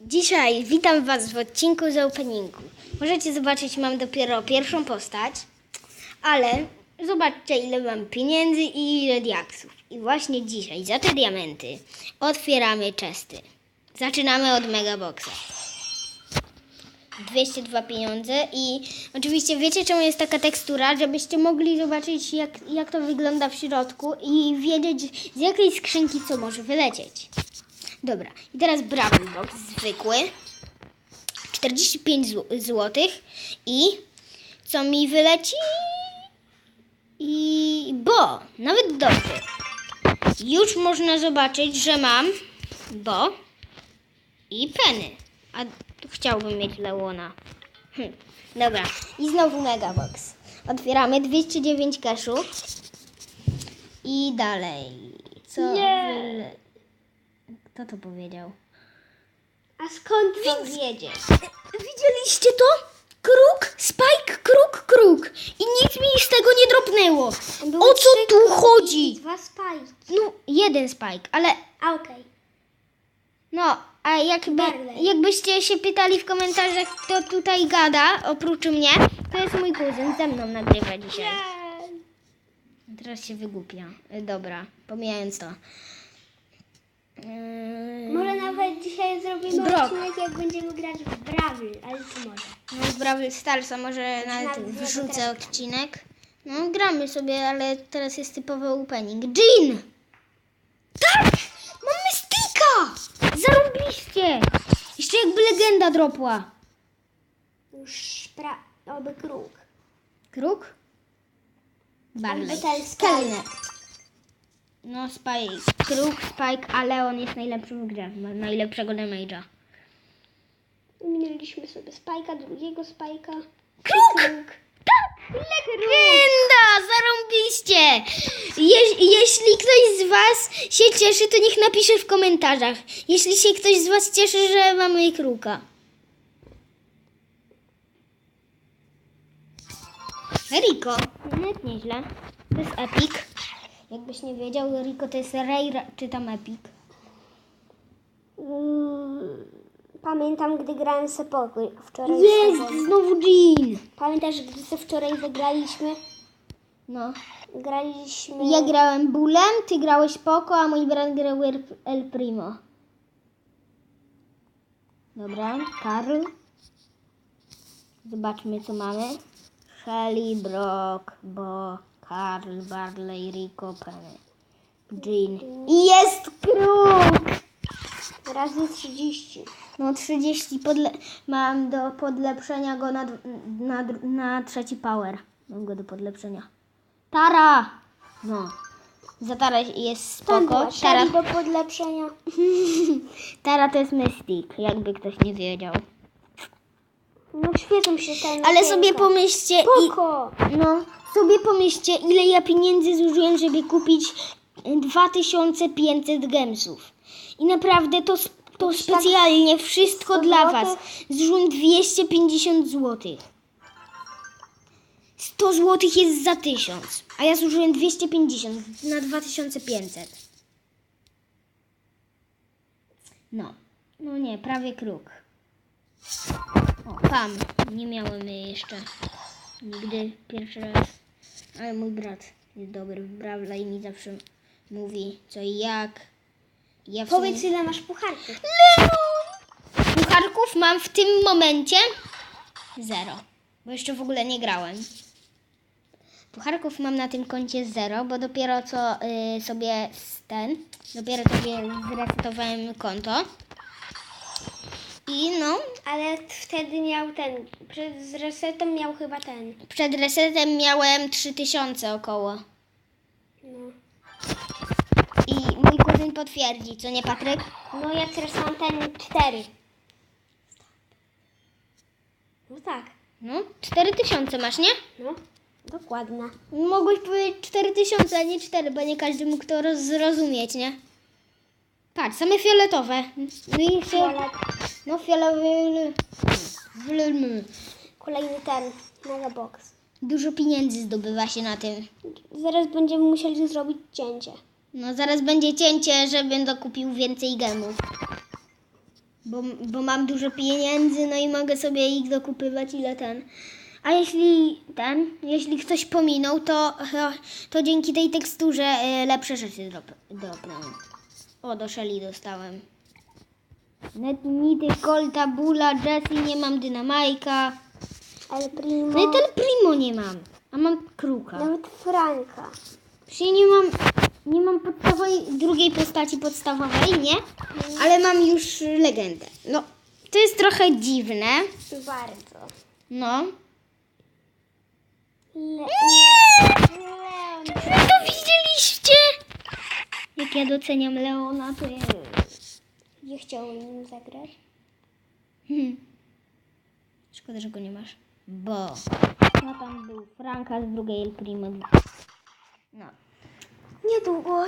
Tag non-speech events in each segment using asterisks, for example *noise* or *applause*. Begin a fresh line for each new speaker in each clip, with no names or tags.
Dzisiaj witam Was w odcinku z openingu. Możecie zobaczyć, mam dopiero pierwszą postać, ale zobaczcie, ile mam pieniędzy i ile diaksów. I właśnie dzisiaj za te diamenty otwieramy czesty. Zaczynamy od Megaboxa. 202 pieniądze i oczywiście wiecie czemu jest taka tekstura, żebyście mogli zobaczyć jak, jak to wygląda w środku i wiedzieć z jakiej skrzynki co może wylecieć. Dobra, i teraz Brawl Box zwykły. 45 zł. I co mi wyleci? I bo, nawet dobrze. Już można zobaczyć, że mam bo i peny. A chciałbym mieć Leona. Hm. Dobra, i znowu Megabox. Otwieramy 209 cashu. I dalej. Co?
Nie.
Kto to powiedział?
A skąd wam wiedzieć?
Widzieliście to? Kruk, spike, kruk, kruk. I nic mi z tego nie dropnęło. O co tu chodzi?
Dwa spajki.
No, jeden spike, ale
A okej.
no, a jakby,
Barley.
jakbyście się pytali w komentarzach, kto tutaj gada, oprócz mnie, to jest mój kuzyn, ze mną nagrywa dzisiaj. Teraz się wygłupia. E, Dobra, pomijając to. Yy,
Może nawet dzisiaj zrobimy
Brok.
odcinek, jak będziemy grać w Brawl, ale to może.
No z Brawl Starsa może nawet
nawet
wrzucę
teraz-
odcinek. No gramy sobie, ale teraz jest typowy opening. Jean! Tak! Mamy sticka! Zarobiliście! Jeszcze jakby legenda dropła.
Już pra... oby kruk.
Kruk? Barley.
Ten.
No Spike. Kruk, Spike, ale on jest najlepszy w grze. Ma najlepszego damage'a.
Minęliśmy sobie spajka, drugiego spajka.
Kruk!
Kruk.
Tak! Legenda! Zarąbiście! Je, jeśli ktoś z Was się cieszy, to niech napisze w komentarzach. Jeśli się ktoś z Was cieszy, że mamy kruka. Rico. Nawet nieźle. To jest Epic. Jakbyś nie wiedział, Rico to jest Rare, czy tam Epic.
Mm, Pamiętam, gdy grałem se pokój wczoraj.
Jest! Znowu Jean!
Pamiętasz, gdy se wczoraj wygraliśmy?
No.
Graliśmy...
Ja grałem Bulem, ty grałeś Poco, a mój brat grał El- El Primo. Dobra, Karl. Zobaczmy, co mamy. Shelly, Brock, Bo, Karl, Barley, Rico, Penny, Jean. I jest kruk!
Razy 30.
No 30 podle- mam do podlepszenia go na, na, na trzeci power. Mam go do podlepszenia. Tara! No. Za Tara jest spoko. Tara,
do podlepszenia. *laughs*
Tara to jest Mystic, jakby ktoś nie wiedział.
No świecą się ten
Ale sobie pomyślcie i, no, sobie pomyślcie ile ja pieniędzy zużyłem, żeby kupić 2500 gemsów. I naprawdę to, sp- to specjalnie wszystko
100
dla was. Zużyłem 250 zł. 100 zł jest za 1000, a ja zużyłem 250 na 2500. No, no nie, prawie kruk. O, tam, nie miałem jej jeszcze nigdy, pierwszy raz. Ale mój brat jest dobry w Brawla i mi zawsze mówi co i jak. Ja w
Powiedz
sumie...
ile masz pucharków.
Pucharków mam w tym momencie zero, bo jeszcze w ogóle nie grałem. Pucharków mam na tym koncie zero, bo dopiero co y, sobie ten, dopiero sobie zresetowałem konto. I no,
Ale wtedy miał ten, przed z resetem miał chyba ten.
przed resetem miałem 3000 około.
No.
I mój kuzyn potwierdzi, co nie Patryk?
no ja teraz mam ten 4. No tak,
No, 4000 masz, nie?
no. Dokładnie.
Mogłeś powiedzieć 4000, a nie 4, bo nie każdy mógł to roz- zrozumieć, nie? Patrz, same fioletowe. No.
Fiolet.
No fioletowy...
Kolejny ten, mega box.
Dużo pieniędzy zdobywa się na tym.
Zaraz będziemy musieli zrobić cięcie.
No zaraz będzie cięcie, żebym dokupił więcej gemów. bo, bo mam dużo pieniędzy, no i mogę sobie ich dokupywać ile ten. A jeśli ten, jeśli ktoś pominął, to, to dzięki tej teksturze e, lepsze rzeczy dropną. O, do Shelly dostałem. Net nity, Colta, Bula, Jessie, nie mam Dynamajka.
El Primo.
No i ten Primo nie mam, a mam Kruka.
Nawet Franka.
Czyli nie mam, nie mam podstawowej, drugiej postaci podstawowej, nie? Ale mam już legendę. No, to jest trochę dziwne.
Bardzo.
No.
Le-
Nie! Czy wy to widzieliście? Jak ja doceniam Leona, to ja...
Nie chciałem nim zagrać.
Hmm. Szkoda, że go nie masz. Bo... No tam był Franka z drugiej El Primo. No.
Niedługo.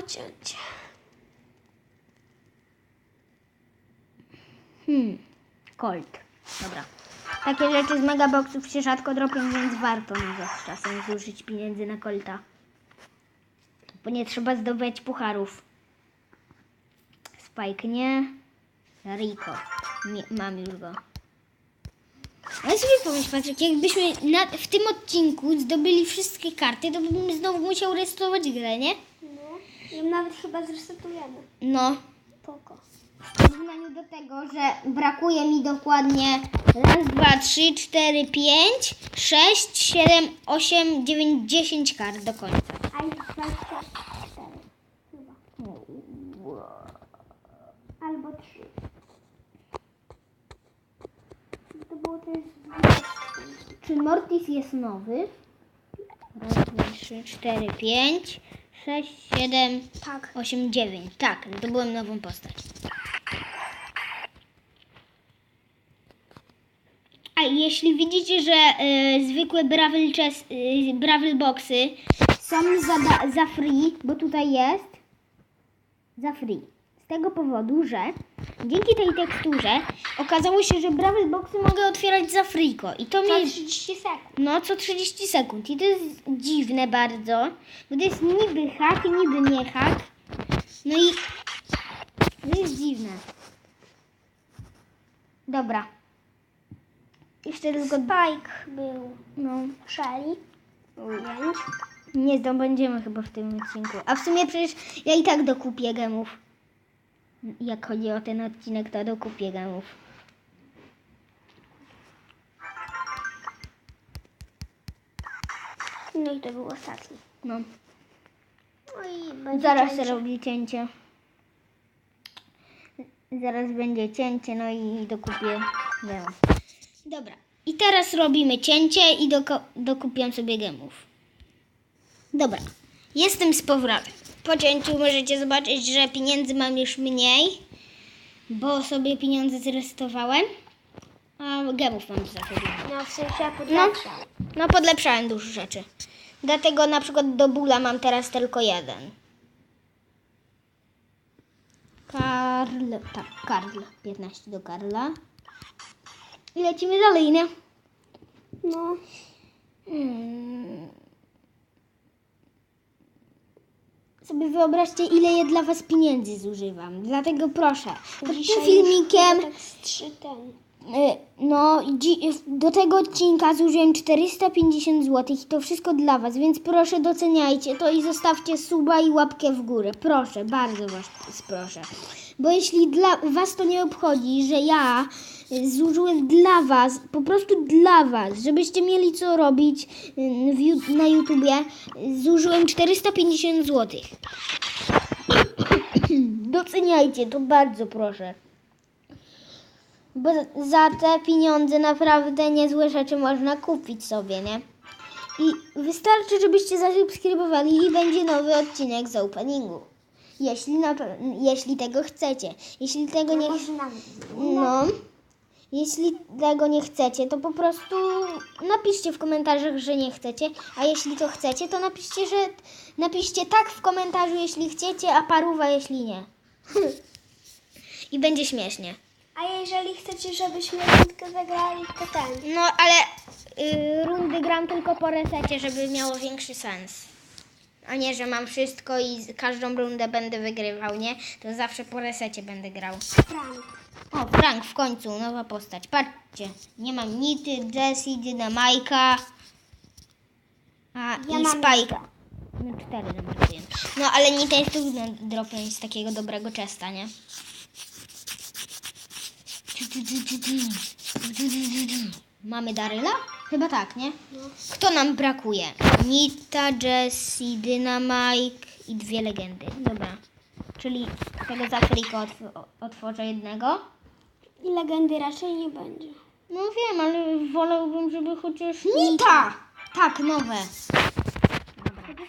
Hmm. Colt. Dobra. Takie rzeczy z megaboxów się rzadko dropią, więc warto nawet czasem zużyć pieniędzy na Colta. Bo nie trzeba zdobywać pucharów. Spike nie. Rico. Nie, mam już go. Ale sobie pomyśl, Patryk, jakbyśmy na, w tym odcinku zdobyli wszystkie karty, to bym znowu musiał resetować grę, nie?
No. I nawet chyba zresetujemy.
No.
Poko.
W porównaniu do tego, że brakuje mi dokładnie raz, dwa, trzy, cztery, pięć, sześć, siedem, osiem, dziewięć, dziesięć kart do końca.
A ich 24. Chyba. Albo 3. To było też
Czy Mortis jest nowy? Raz, dwa, trzy, cztery, pięć, sześć, siedem,
Tak.
osiem, dziewięć. Tak, zdobyłem nową postać. A jeśli widzicie, że y, zwykłe Bravil, chess, y, Bravil Boxy są za, za free, bo tutaj jest za free. Z tego powodu, że dzięki tej teksturze okazało się, że Bravil Boxy mogę otwierać za freeko. I to
Co
mnie...
30 sekund.
No, co 30 sekund. I to jest dziwne bardzo, bo to jest niby hak, niby nie hak. No i to jest dziwne. Dobra. Jeszcze tylko...
Spike był
No,
Shelly. Pięć.
nie zdobędziemy chyba w tym odcinku. A w sumie przecież ja i tak dokupię gemów. Jak chodzi o ten odcinek, to dokupię gemów.
No i to był ostatni.
No.
No i
Zaraz
cięcie.
robię cięcie. Zaraz będzie cięcie, no i dokupię. gemów. Dobra. I teraz robimy cięcie i doko- dokupiam sobie gemów. Dobra. Jestem z powrotem. Po cięciu możecie zobaczyć, że pieniędzy mam już mniej, bo sobie pieniądze zresetowałem, a gemów mam za.
No w sensie podlepszał.
No, podlepszałem dużo rzeczy. Dlatego na przykład do bóla mam teraz tylko jeden. Karl, tak, Karl. 15 do Karla. I lecimy dalej, nie?
No.
Hmm. Sobie wyobraźcie, ile ja dla was pieniędzy zużywam. Dlatego proszę, pod tym filmikiem
Tak z trzy ten.
Y, No, dzi- do tego odcinka zużyłem 450 zł i to wszystko dla Was, więc proszę doceniajcie to i zostawcie suba i łapkę w górę. Proszę, bardzo Was proszę. Bo jeśli dla Was to nie obchodzi, że ja y, zużyłem dla Was, po prostu dla Was, żebyście mieli co robić y, w, na YouTubie, zużyłem 450 zł. *coughs* Doceniajcie to bardzo proszę. Bo za te pieniądze naprawdę niezłe rzeczy można kupić sobie, nie? I wystarczy, żebyście zasubskrybowali i będzie nowy odcinek z openingu. Jeśli, na, jeśli tego chcecie. Jeśli tego nie...
Może nawet.
No. Jeśli tego nie chcecie, to po prostu napiszcie w komentarzach, że nie chcecie, a jeśli to chcecie, to napiszcie, że napiszcie tak w komentarzu, jeśli chcecie, a paruwa, jeśli nie. I będzie śmiesznie.
A jeżeli chcecie, żebyśmy rundkę zagrali, to ten.
No, ale y, rundy gram tylko po resecie, żeby miało większy sens. A nie, że mam wszystko i z- każdą rundę będę wygrywał, nie? To zawsze po resecie będę grał.
Frank.
O, Frank w końcu, nowa postać. Patrzcie, nie mam Nity, Jessie, Dynamajka. A,
Ja
i
mam
Spike. No cztery nam brakuje. No ale Nita jest trudno dropnąć z takiego dobrego chesta, nie? Mamy Daryla? Chyba tak, nie? Kto nam brakuje? Nita, Jessie, Dynamite i dwie legendy. Dobra. Czyli tego za friko otw- otworzę jednego.
I legendy raczej nie będzie.
No wiem, ale wolałbym, żeby chociaż... Nita! Tak, nowe.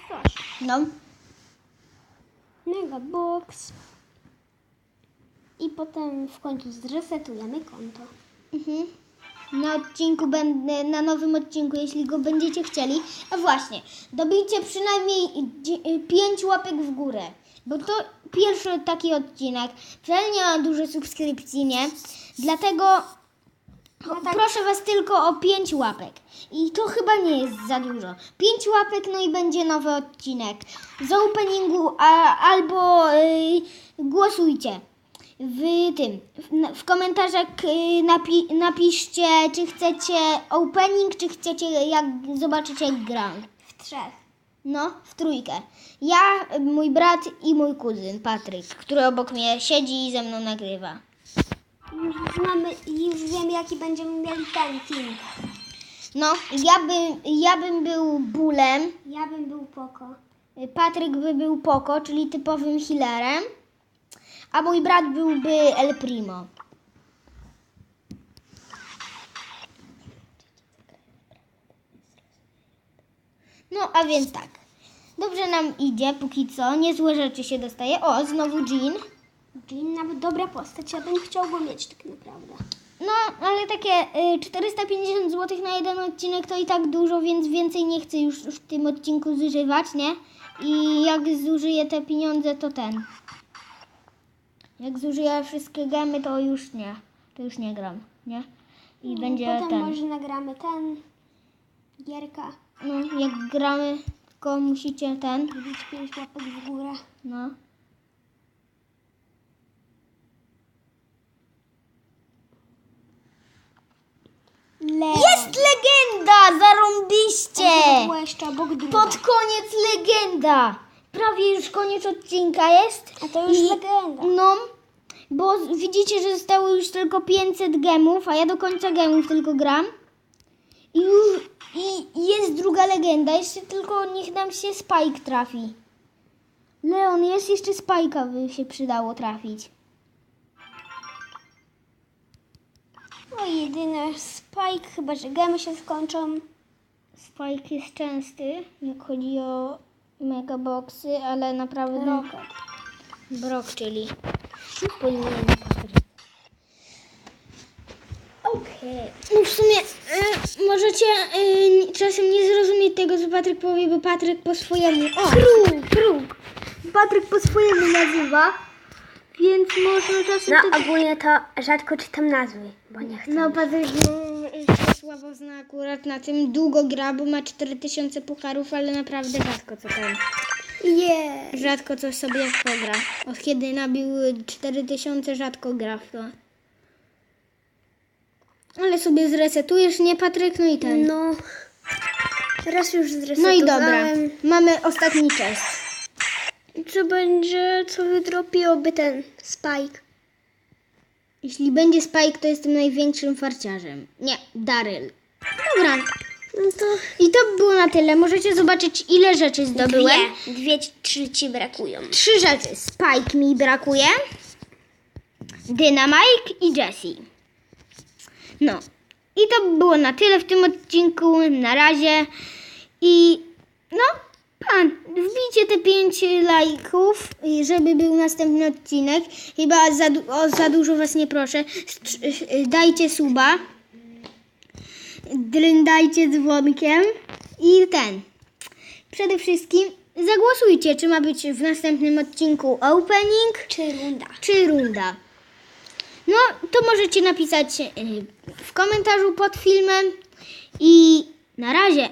Coś.
No.
Mega box. I potem w końcu zresetujemy konto.
Mhm. Na odcinku będę, na nowym odcinku, jeśli go będziecie chcieli. A właśnie, dobijcie przynajmniej 5 łapek w górę. Bo to pierwszy taki odcinek. Wcale nie ma dużo subskrypcji, nie? Dlatego proszę Was tylko o 5 łapek. I to chyba nie jest za dużo. 5 łapek, no i będzie nowy odcinek. Z openingu a, albo y, głosujcie w tym, w, komentarzach y, napi, napiszcie, czy chcecie opening, czy chcecie jak zobaczyć jak gram.
W trzech.
No, w trójkę. Ja, mój brat i mój kuzyn Patryk, który obok mnie siedzi i ze mną nagrywa.
Już znamy, już wiemy jaki będziemy mieli ten team.
No, ja bym, ja bym był bólem,
Ja bym był poko.
Patryk by był Poko, czyli typowym healerem, a mój brat byłby El Primo. No, a więc tak. Dobrze nam idzie póki co, niezłe rzeczy się dostaje. O, znowu Jean.
Jean nawet dobra postać, ja bym chciał go mieć tak naprawdę.
No, ale takie y, 450 zł na jeden odcinek to i tak dużo, więc więcej nie chcę już w tym odcinku zużywać, nie? I jak zużyję te pieniądze, to ten. Jak zużyję wszystkie gemy, to już nie. To już nie gram, nie? I będzie
Potem
ten.
może nagramy ten. Gierka.
No, jak gramy, tylko musicie ten.
Zrobić pięć łapek w górę.
No.
Leon.
Jest legenda! Zarąbiście! Pod koniec legenda! Prawie już koniec odcinka jest.
A to już
I-
legenda.
No, bo widzicie, że zostało już tylko 500 gemów, a ja do końca gemów tylko gram. I już i jest druga legenda, jeszcze tylko niech nam się Spike trafi. Leon, jest jeszcze Spike'a by się przydało trafić.
No jedyne Spike, chyba że gemy się skończą.
Spike jest częsty, jak chodzi o megaboxy, ale naprawdę...
Rocket.
Brok, czyli... Powinienem Patryk.
Okej.
No w sumie y, możecie y, czasem nie zrozumieć tego, co Patryk powie, bo Patryk po swojemu... O, kruk, kruk. Patryk po swojemu nazywa, więc można czasem...
No
tak-
ogólnie to rzadko czytam nazwy, bo nie chcę.
No Patryk no, się słabo zna akurat na tym. Długo gra, bo ma 4000 pucharów, ale naprawdę rzadko co tam.
Nie.
Rzadko coś sobie pogra. Od kiedy nabił 4000, rzadko gra w to. Ale sobie zresetujesz, nie Patryk? No i ten.
No. Teraz już
No i
zresetowałem.
dobra, mamy ostatni test.
Co będzie, co wydropiłoby ten Spike?
Jeśli będzie Spike, to jestem największym farciarzem. Nie, Daryl. Dobra.
No to
I to było na tyle. Możecie zobaczyć, ile rzeczy zdobyłem.
dwie, dwie, trzy ci brakują.
Trzy rzeczy. Spike mi brakuje. Dynamite i Jessie. No. I to było na tyle w tym odcinku. Na razie. I no, pan, wbijcie te pięć lajków, i żeby był następny odcinek. Chyba za, o, za dużo was nie proszę. Strz- Dajcie suba. Dryndajcie dzwonkiem. I ten. Przede wszystkim zagłosujcie, czy ma być w następnym odcinku opening,
Czy runda?
czy runda. No, to możecie napisać y, w komentarzu pod filmem i na razie.